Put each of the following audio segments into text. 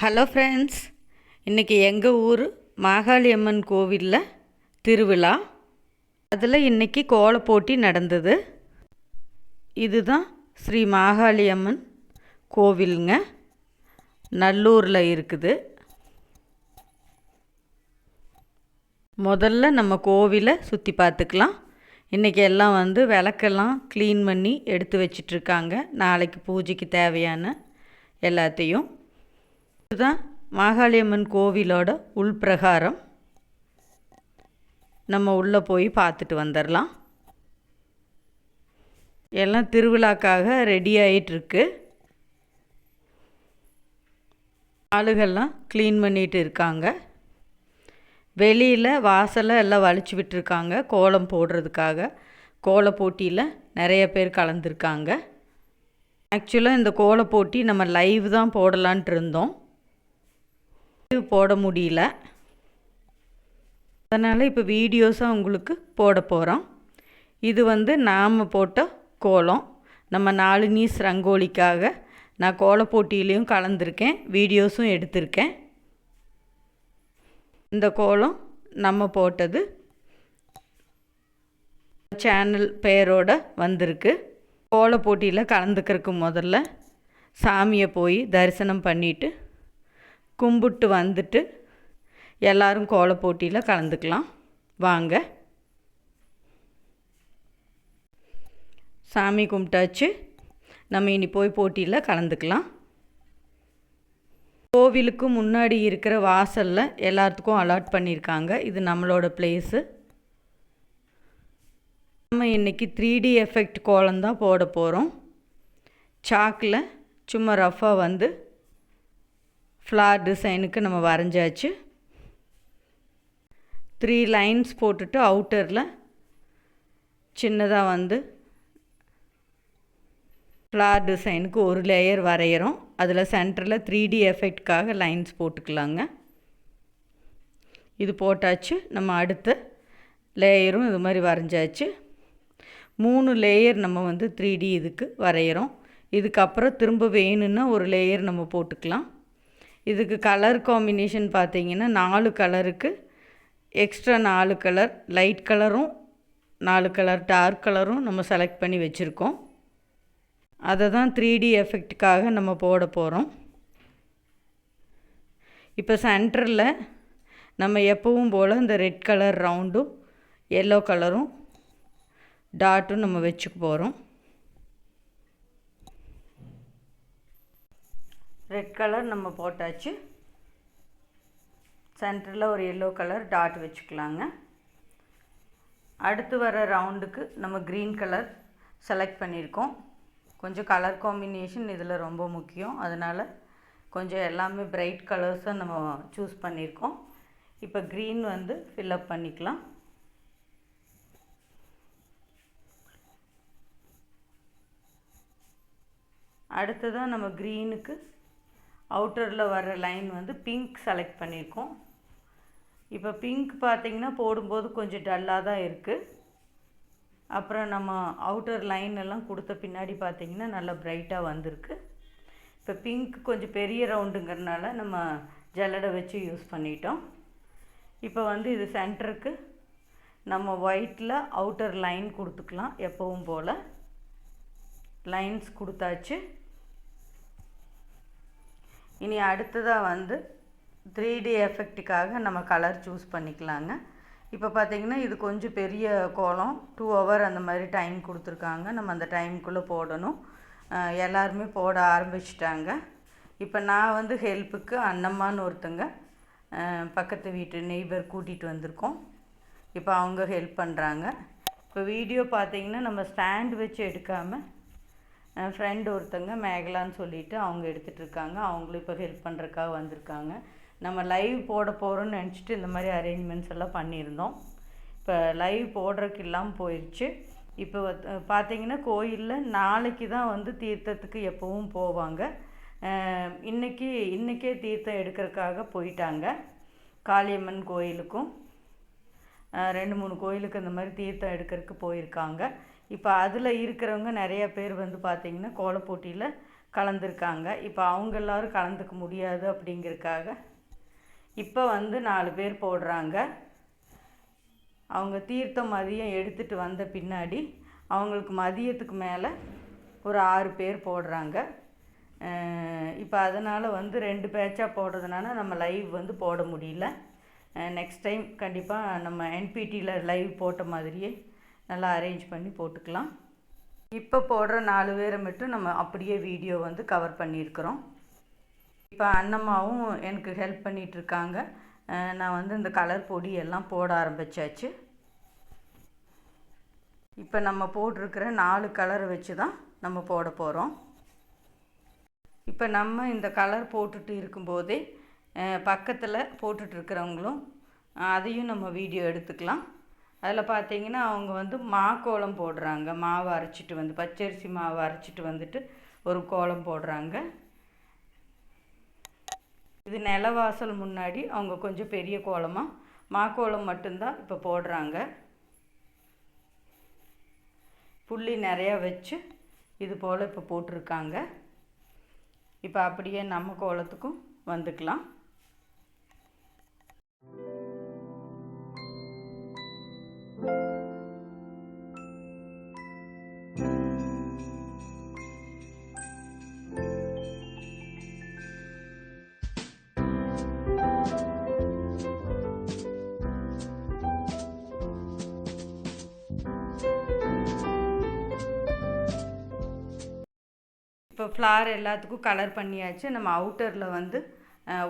Hello friends இன்றைக்கி எங்கள் ஊர்? மாகாளி அம்மன் கோவிலில் திருவிழா. அதில் இன்றைக்கி கோல போட்டி நடந்தது. இதுதான் ஸ்ரீ மாகாளி அம்மன் கோவிலுங்க. நல்லூரில் இருக்குது. முதல்ல நம்ம கோவிலை சுற்றி பார்த்துக்கலாம் இன்றைக்கி எல்லாம் வந்து விளக்கெல்லாம் க்ளீன் பண்ணி எடுத்து வச்சிட்ருக்காங்க நாளைக்கு பூஜைக்கு தேவையான எல்லாத்தையும் இதுதான் மாகாளியம்மன் கோவிலோட உள்பிரகாரம். நம்ம உள்ளே போய் பார்த்துட்டு வந்துடலாம் எல்லாம் திருவிழாக்காக ரெடி ஆகிட்டுருக்கு ஆளுகள்லாம் க்ளீன் பண்ணிகிட்டு இருக்காங்க. வெளியில் வாசலை எல்லாம் வலிச்சு விட்டுருக்காங்க கோலம் போடுறதுக்காக. கோல போட்டியில் நிறைய பேர் கலந்துருக்காங்க. ஆக்சுவலாக இந்த கோல போட்டி நம்ம லைவ் தான் போடலான்ட்டு இருந்தோம். போட முடியல. அதனால் இப்போ வீடியோஸாக உங்களுக்கு போட போகிறோம் இது வந்து நாம் போட்ட கோலம். நம்ம நாளினீஸ் ரங்கோலிக்காக நான் கோல போட்டியிலையும் கலந்துருக்கேன் வீடியோஸும் எடுத்திருக்கேன். இந்த கோலம் நம்ம போட்டது சேனல் பேரோட வந்திருக்கு. கோல போட்டியில் கலந்துக்கிறதுக்கு முதல்ல சாமியை போய் தரிசனம் பண்ணிவிட்டு கும்பிட்டு வந்துட்டு எல்லோரும் கோல போட்டியில் கலந்துக்கலாம். வாங்க. சாமி கும்பிட்டாச்சு. நம்ம இனி போய் போட்டியில் கலந்துக்கலாம். கோவிலுக்கு முன்னாடி இருக்கிற வாசலில் எல்லாத்துக்கும் அலாட் பண்ணியிருக்காங்க இது நம்மளோட பிளேஸு நம்ம இன்றைக்கி த்ரீ டி எஃபெக்ட் கோலம் தான் போட போகிறோம் சாக்கில் சும்மா ரஃபாக வந்து ஃப்ளார் டிசைனுக்கு நம்ம வரைஞ்சாச்சு. த்ரீ லைன்ஸ் போட்டுட்டு அவுட்டரில் சின்னதாக வந்து ஃப்ளார் டிசைனுக்கு ஒரு லேயர் வரைகிறோம் அதில் சென்டரில் த்ரீ டி எஃபெக்ட்காக லைன்ஸ் போட்டுக்கலாங்க. இது போட்டாச்சு. நம்ம அடுத்த லேயரும் இது மாதிரி வரைஞ்சாச்சு. மூணு லேயர் நம்ம வந்து த்ரீ டி இதுக்கு வரைகிறோம் இதுக்கப்புறம் திரும்ப வேணும்னா ஒரு லேயர் நம்ம போட்டுக்கலாம். இதுக்கு கலர் காம்பினேஷன் பார்த்தீங்கன்னா நாலு கலருக்கு எக்ஸ்ட்ரா நாலு கலர் லைட் கலரும் நாலு கலர் டார்க் கலரும் நம்ம செலக்ட் பண்ணி வச்சுருக்கோம். அதை தான் த்ரீ டி எஃபெக்ட்டுக்காக நம்ம போட போகிறோம் இப்போ சென்டரில் நம்ம எப்பவும் போல் இந்த ரெட் கலர் ரவுண்டும் எல்லோ கலரும் டாட்டும் நம்ம வச்சுக்க போகிறோம் ரெட் கலர் நம்ம போட்டாச்சு. சென்டரில் ஒரு எல்லோ கலர் டாட் வச்சுக்கலாங்க. அடுத்து வர ரவுண்டுக்கு நம்ம க்ரீன் கலர் செலக்ட் பண்ணியிருக்கோம். கொஞ்சம் கலர் காம்பினேஷன் இதில் ரொம்ப முக்கியம். அதனால் கொஞ்சம் எல்லாமே பிரைட் கலர்ஸை நம்ம சூஸ் பண்ணியிருக்கோம். இப்போ க்ரீன் வந்து ஃபில்லப் பண்ணிக்கலாம். அடுத்ததாக நம்ம க்ரீனுக்கு அவுட்டரில் வர லைன் வந்து பிங்க் செலக்ட் பண்ணியிருக்கோம். இப்போ பிங்க் பார்த்திங்கன்னா போடும்போது கொஞ்சம் டல்லாக தான் இருக்குது அப்புறம் நம்ம அவுட்டர் லைன் எல்லாம் கொடுத்த பின்னாடி பார்த்திங்கன்னா நல்லா ப்ரைட்டாக வந்திருக்கு. இப்போ பிங்க் கொஞ்சம் பெரிய ரவுண்டுங்கிறனால நம்ம ஜல்லடை வச்சு யூஸ் பண்ணிட்டோம். இப்போ வந்து இது சென்டருக்கு நம்ம ஒயிட்டில் அவுட்டர் லைன் கொடுத்துக்கலாம் எப்பவும் போல். லைன்ஸ் கொடுத்தாச்சு. இனி அடுத்ததாக வந்து த்ரீ டி எஃபெக்ட்டுக்காக நம்ம கலர் சூஸ் பண்ணிக்கலாங்க. இப்போ பார்த்திங்கன்னா இது கொஞ்சம் பெரிய கோலம். டூ ஹவர் அந்த மாதிரி டைம் கொடுத்துருக்காங்க. நம்ம அந்த டைமுக்குள்ளே போடணும். எல்லாருமே போட ஆரம்பிச்சிட்டாங்க. இப்போ நான் வந்து ஹெல்ப்புக்கு அண்ணம்மான்னு ஒருத்தங்க பக்கத்து வீட்டு நெய்பர் கூட்டிகிட்டு வந்திருக்கோம். இப்போ அவங்க ஹெல்ப் பண்ணுறாங்க இப்போ வீடியோ பார்த்திங்கன்னா நம்ம ஸ்டாண்ட் வச்சு எடுக்காமல் ஃப்ரெண்ட் ஒருத்தங்க மேகலான்னு சொல்லிட்டு அவங்க எடுத்துகிட்டு இருக்காங்க. அவங்களும் இப்போ ஹெல்ப் பண்ணுறக்காக வந்திருக்காங்க. நம்ம லைவ் போட போகிறோன்னு நினச்சிட்டு இந்த மாதிரி அரேஞ்ச்மெண்ட்ஸ் எல்லாம் பண்ணியிருந்தோம். இப்போ லைவ் போடுறதுக்கு இல்லாமல் போயிடுச்சு இப்போ பார்த்தீங்கன்னா கோயிலில் நாளைக்கு தான் வந்து தீர்த்தத்துக்கு எப்போவும் போவாங்க. இன்றைக்கி இன்றைக்கே தீர்த்தம் எடுக்கிறதுக்காக போயிட்டாங்க. காளியம்மன் கோயிலுக்கும் ரெண்டு மூணு கோயிலுக்கு இந்த மாதிரி தீர்த்தம் எடுக்கிறதுக்கு போயிருக்காங்க. இப்போ அதில் இருக்கிறவங்க நிறைய பேர் வந்து பார்த்திங்கன்னா கோலப்போட்டியில் கலந்துருக்காங்க. இப்போ அவங்க எல்லாரும் கலந்துக்க முடியாது அப்படிங்கிறதுக்காக இப்போ வந்து நாலு பேர் போடுறாங்க. அவங்க தீர்த்தம் மதியம் எடுத்துகிட்டு வந்த பின்னாடி அவங்களுக்கு மதியத்துக்கு மேலே ஒரு ஆறு பேர் போடுறாங்க. இப்போ அதனால் வந்து ரெண்டு பேட்சாக போடுறதுனால நம்ம லைவ் வந்து போட முடியல. நெக்ஸ்ட் டைம் கண்டிப்பாக நம்ம என்பிடியில் லைவ் போட்ட மாதிரியே நல்லா அரேஞ்ச் பண்ணி போட்டுக்கலாம். இப்போ போடுற நாலு பேரை மட்டும் நம்ம அப்படியே வீடியோ வந்து கவர் பண்ணியிருக்கிறோம். இப்போ அண்ணம்மாவும் எனக்கு ஹெல்ப் பண்ணிகிட்ருக்காங்க நான் வந்து இந்த கலர் பொடி எல்லாம் போட ஆரம்பித்தாச்சு இப்போ நம்ம போட்டிருக்கிற நாலு கலரை வச்சு தான் நம்ம போட போகிறோம் இப்போ நம்ம இந்த கலர் போட்டுட்டு இருக்கும்போதே பக்கத்தில் போட்டுட்ருக்கிறவங்களும் அதையும் நம்ம வீடியோ எடுத்துக்கலாம். அதில் பார்த்தீங்கன்னா அவங்க வந்து மா கோலம் போடுறாங்க. மாவு அரைச்சிட்டு வந்து பச்சரிசி மாவு அரைச்சிட்டு வந்துட்டு ஒரு கோலம் போடுறாங்க. இது நிலவாசல் முன்னாடி அவங்க கொஞ்சம் பெரிய கோலமாக மா கோலம் மட்டும்தான் இப்போ போடுறாங்க. புள்ளி நிறையா வச்சு இது போல் இப்போ போட்டிருக்காங்க. இப்போ அப்படியே நம்ம கோலத்துக்கும் வந்துக்கலாம். இப்போ ஃப்ளார் எல்லாத்துக்கும் கலர் பண்ணியாச்சு. நம்ம அவுட்டரில் வந்து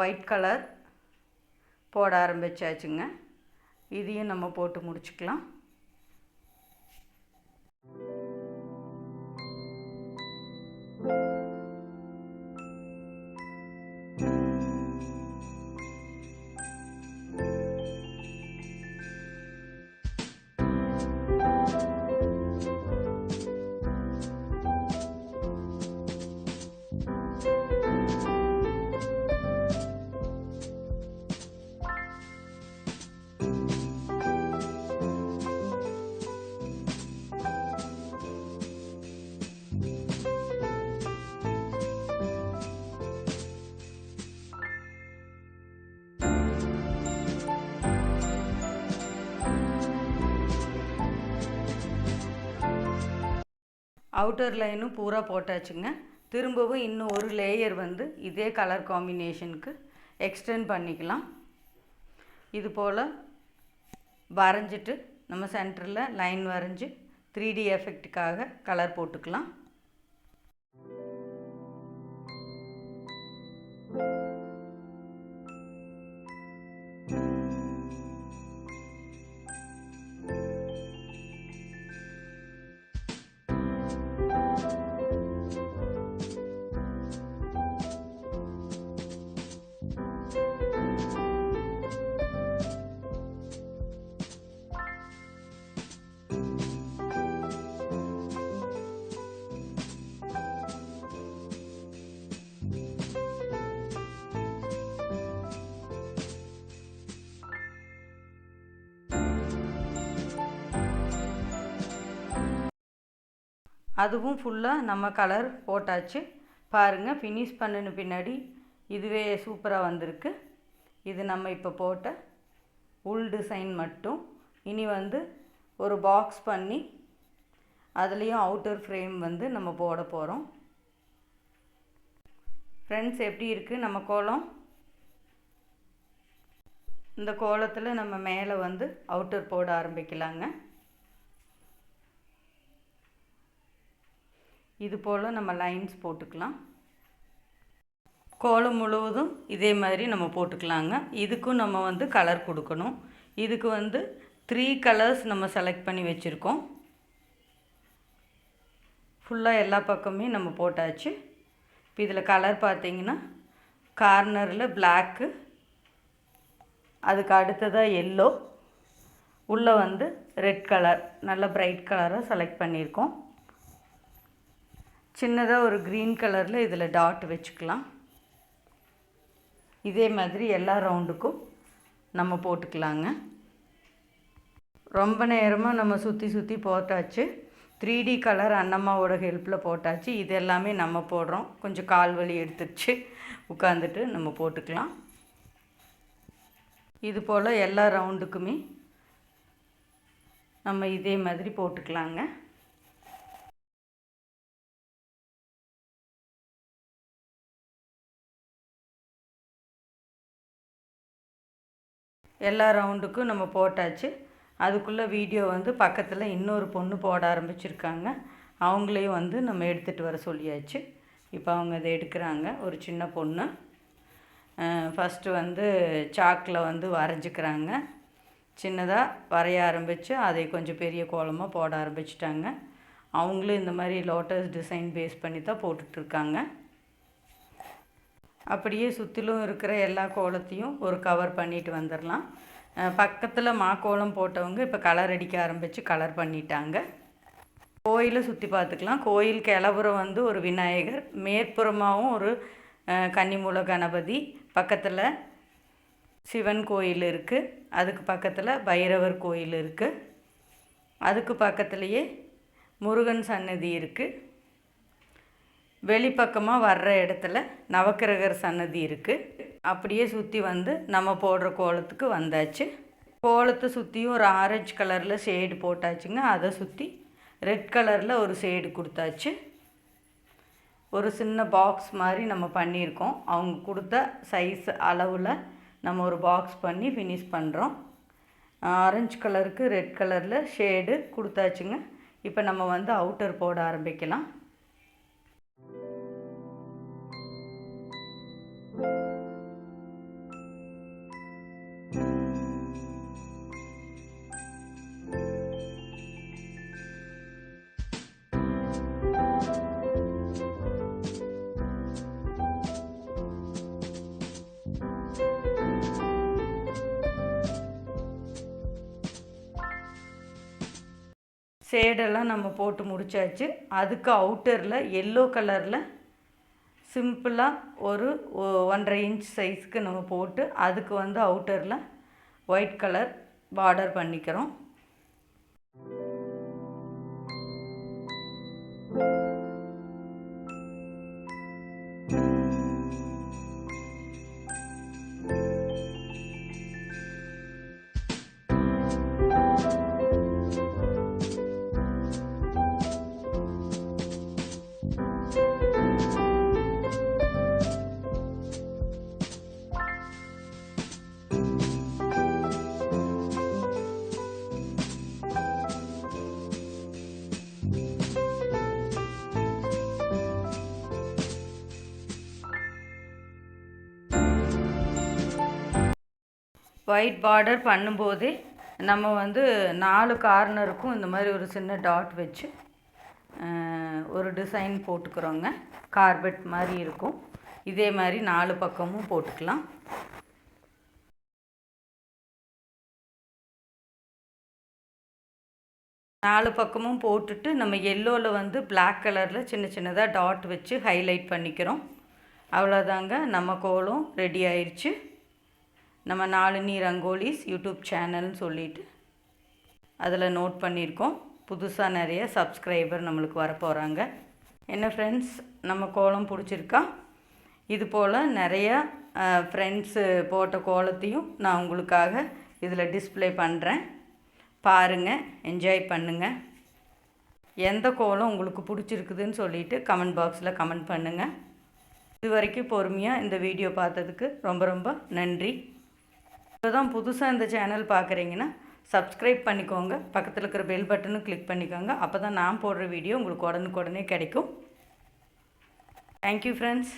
ஒயிட் கலர் போட ஆரம்பிச்சாச்சுங்க. இதையும் நம்ம போட்டு முடிச்சுக்கலாம். அவுட்டர் லைனும் பூரா போட்டாச்சுங்க. திரும்பவும் இன்னும் ஒரு லேயர் வந்து இதே கலர் காம்பினேஷனுக்கு எக்ஸ்டெண்ட் பண்ணிக்கலாம். இது போல் வரைஞ்சிட்டு நம்ம சென்டரில் லைன் வரைஞ்சி த்ரீ டி எஃபெக்ட்டுக்காக கலர் போட்டுக்கலாம். அதுவும் ஃபுல்லாக நம்ம கலர் போட்டாச்சு. பாருங்கள் ஃபினிஷ் பண்ணின பின்னாடி இதுவே சூப்பராக வந்திருக்கு. இது நம்ம இப்போ போட்ட உள் டிசைன் மட்டும். இனி வந்து ஒரு பாக்ஸ் பண்ணி அதுலேயும் அவுட்டர் ஃப்ரேம் வந்து நம்ம போட போகிறோம் ஃப்ரெண்ட்ஸ் எப்படி இருக்குது நம்ம கோலம்? இந்த கோலத்தில் நம்ம மேலே வந்து அவுட்டர் போட ஆரம்பிக்கலாங்க. இது போல் நம்ம லைன்ஸ் போட்டுக்கலாம். கோலம் முழுவதும் இதே மாதிரி நம்ம போட்டுக்கலாங்க. இதுக்கும் நம்ம வந்து கலர் கொடுக்கணும். இதுக்கு வந்து த்ரீ கலர்ஸ் நம்ம செலக்ட் பண்ணி வச்சுருக்கோம். ஃபுல்லாக எல்லா பக்கமே நம்ம போட்டாச்சு. இப்போ இதில் கலர் பார்த்தீங்கன்னா கார்னரில் பிளாக்கு அதுக்கு அடுத்ததாக எல்லோ உள்ளே வந்து ரெட் கலர் நல்ல பிரைட் கலராக செலக்ட் பண்ணியிருக்கோம். சின்னதாக ஒரு க்ரீன் கலரில் இதில் டாட் வச்சுக்கலாம். இதே மாதிரி எல்லா ரவுண்டுக்கும் நம்ம போட்டுக்கலாங்க. ரொம்ப நேரமாக நம்ம சுற்றி சுற்றி போட்டாச்சு. த்ரீ டி கலர் அண்ணம்மாவோட ஹெல்ப்பில் போட்டாச்சு. இது எல்லாமே நம்ம போடுறோம். கொஞ்சம் கால் வலி எடுத்துருச்சு. உட்காந்துட்டு நம்ம போட்டுக்கலாம். இது போல் எல்லா ரவுண்டுக்குமே நம்ம இதே மாதிரி போட்டுக்கலாங்க. எல்லா ரவுண்டுக்கும் நம்ம போட்டாச்சு. அதுக்குள்ளே வீடியோ வந்து பக்கத்தில் இன்னொரு பொண்ணு போட ஆரம்பிச்சிருக்காங்க. அவங்களையும் வந்து நம்ம எடுத்துகிட்டு வர சொல்லியாச்சு. இப்போ அவங்க அதை எடுக்கிறாங்க. ஒரு சின்ன பொண்ணு. ஃபஸ்ட்டு வந்து சாக்கில் வந்து வரைஞ்சிக்கிறாங்க. சின்னதாக வரைய ஆரம்பித்து அதை கொஞ்சம் பெரிய கோலமாக போட ஆரம்பிச்சிட்டாங்க. அவங்களும் இந்த மாதிரி லோட்டஸ் டிசைன் பேஸ் பண்ணி தான் போட்டுட்ருக்காங்க அப்படியே சுற்றிலும் இருக்கிற எல்லா கோலத்தையும் ஒரு கவர் பண்ணிட்டு வந்துடலாம் பக்கத்தில் மாக்கோலம் போட்டவங்க இப்போ கலர் அடிக்க ஆரம்பித்து கலர் பண்ணிட்டாங்க. கோயிலை சுற்றி பார்த்துக்கலாம். கோயில் கிளபுரம் வந்து ஒரு விநாயகர் மேற்புறமாகவும் ஒரு கன்னிமூல கணபதி பக்கத்தில் சிவன் கோயில் இருக்குது அதுக்கு பக்கத்தில் பைரவர் கோயில் இருக்குது அதுக்கு பக்கத்துலேயே முருகன் சன்னதி இருக்குது வெளிப்பக்கமாக வர்ற இடத்துல நவக்கிரகர் சன்னதி இருக்குது அப்படியே சுற்றி வந்து நம்ம போடுற கோலத்துக்கு வந்தாச்சு. கோலத்தை சுற்றியும் ஒரு ஆரஞ்சு கலரில் ஷேடு போட்டாச்சுங்க. அதை சுற்றி ரெட் கலரில் ஒரு ஷேடு கொடுத்தாச்சு. ஒரு சின்ன பாக்ஸ் மாதிரி நம்ம பண்ணியிருக்கோம். அவங்க கொடுத்த சைஸ் அளவில் நம்ம ஒரு பாக்ஸ் பண்ணி ஃபினிஷ் பண்ணுறோம் ஆரஞ்சு கலருக்கு ரெட் கலரில் ஷேடு கொடுத்தாச்சுங்க. இப்போ நம்ம வந்து அவுட்டர் போட ஆரம்பிக்கலாம். ஷேடெல்லாம் நம்ம போட்டு முடித்தாச்சு அதுக்கு அவுட்டரில் எல்லோ கலரில் சிம்பிளாக ஒரு ஒன்றரை இன்ச் சைஸ்க்கு நம்ம போட்டு அதுக்கு வந்து அவுட்டரில் ஒயிட் கலர் பார்டர் பண்ணிக்கிறோம். ஒயிட் பார்டர் பண்ணும்போதே நம்ம வந்து நாலு கார்னருக்கும் இந்த மாதிரி ஒரு சின்ன டாட் வச்சு ஒரு டிசைன் போட்டுக்கிறோங்க. கார்பெட் மாதிரி இருக்கும். இதே மாதிரி நாலு பக்கமும் போட்டுக்கலாம். நாலு பக்கமும் போட்டுட்டு நம்ம எல்லோவில் வந்து பிளாக் கலரில் சின்ன சின்னதாக டாட் வச்சு ஹைலைட் பண்ணிக்கிறோம். அவ்வளோதாங்க நம்ம கோலம் ரெடி ஆயிடுச்சு நம்ம நாளினி ரங்கோலிஸ் யூடியூப் சேனல்னு சொல்லிட்டு அதில் நோட் பண்ணியிருக்கோம். புதுசாக நிறைய சப்ஸ்கிரைபர் நம்மளுக்கு வரப்போகிறாங்க என்ன ஃப்ரெண்ட்ஸ் நம்ம கோலம் பிடிச்சிருக்கா? இது போல் நிறையா ஃப்ரெண்ட்ஸு போட்ட கோலத்தையும் நான் உங்களுக்காக இதில் டிஸ்பிளே பண்ணுறேன் பாருங்கள் என்ஜாய் பண்ணுங்கள் எந்த கோலம் உங்களுக்கு பிடிச்சிருக்குதுன்னு சொல்லிவிட்டு கமெண்ட் பாக்ஸில் கமெண்ட் பண்ணுங்கள் இது வரைக்கும் பொறுமையாக இந்த வீடியோ பார்த்ததுக்கு ரொம்ப ரொம்ப நன்றி. இப்போ தான் புதுசாக இந்த சேனல் பார்க்குறீங்கன்னா சப்ஸ்கிரைப் பண்ணிக்கோங்க. பக்கத்தில் இருக்கிற பெல் பட்டனும் கிளிக் பண்ணிக்கோங்க. அப்போ தான் நான் போடுற வீடியோ உங்களுக்கு உடனுக்குடனே கிடைக்கும். Thank you friends